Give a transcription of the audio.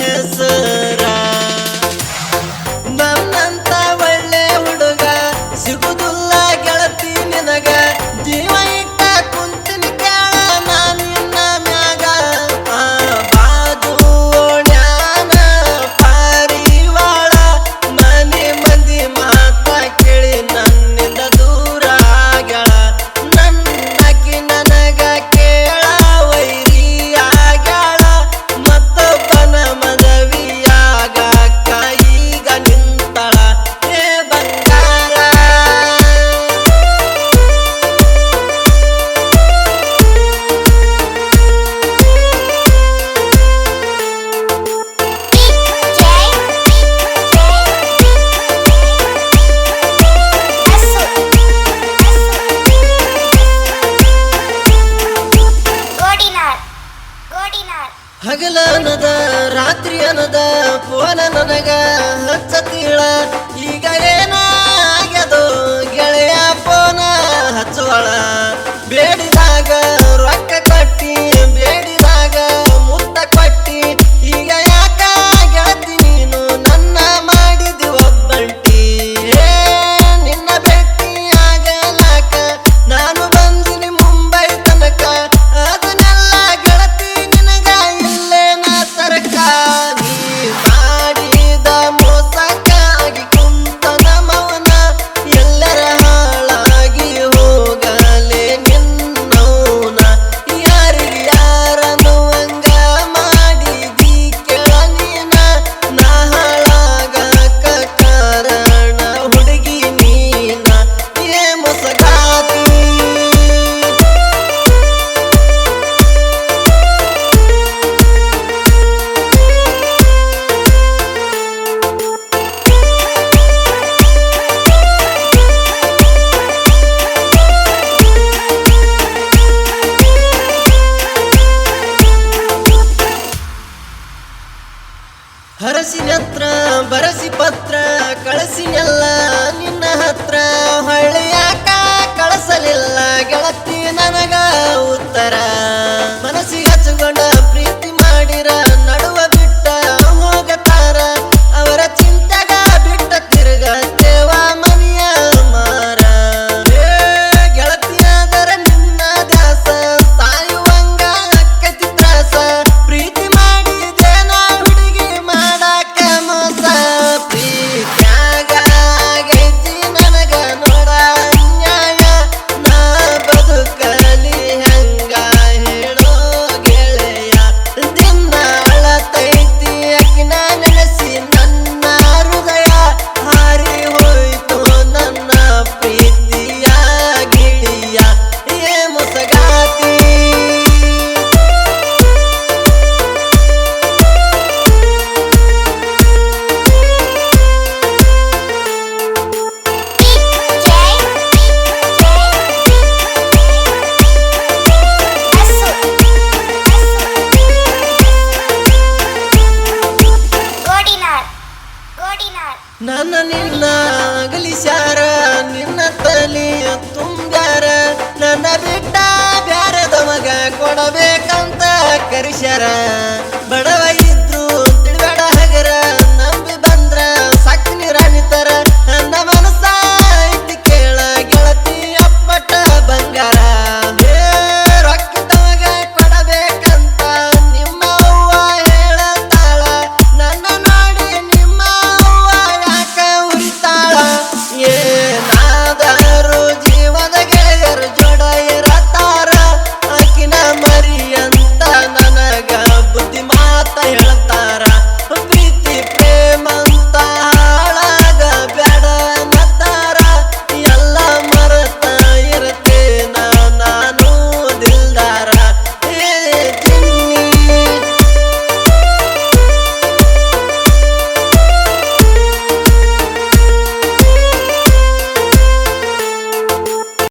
ಹೆಸರ. ನನ್ನಂತ ಒಳ್ಳೆ ಹುಡುಗ ಸಿಗುದಿಲ್ಲ ಗೆಳತಿ ನಿನಗ. ಜೀವ ಹಗಲ ನದ ರಾತ್ರಿ ಅನದ ಫೋನ ನನಗ ಹಚ್ಚ ಈಗ ಹರಸಿನತ್ರ ಬರಸಿ ಪತ್ರ ಕಳಸಿನೆಲ್ಲ ನಿನ್ನ ಹತ್ರ. ಹಳ್ಳಿಯಾಕ ನನ್ನ ನಿನ್ನ ಅಗಲಿಸ್ಯಾರ ನಿನ್ನ ತಲೆ ತುಂಬ್ಯಾರ. ನನ್ನ ಬಿಟ್ಟ ಬ್ಯಾರದಮಗ ಕೊಡಬೇಕಂತ ಕರಿಸ್ಯಾರ. ಬಡವ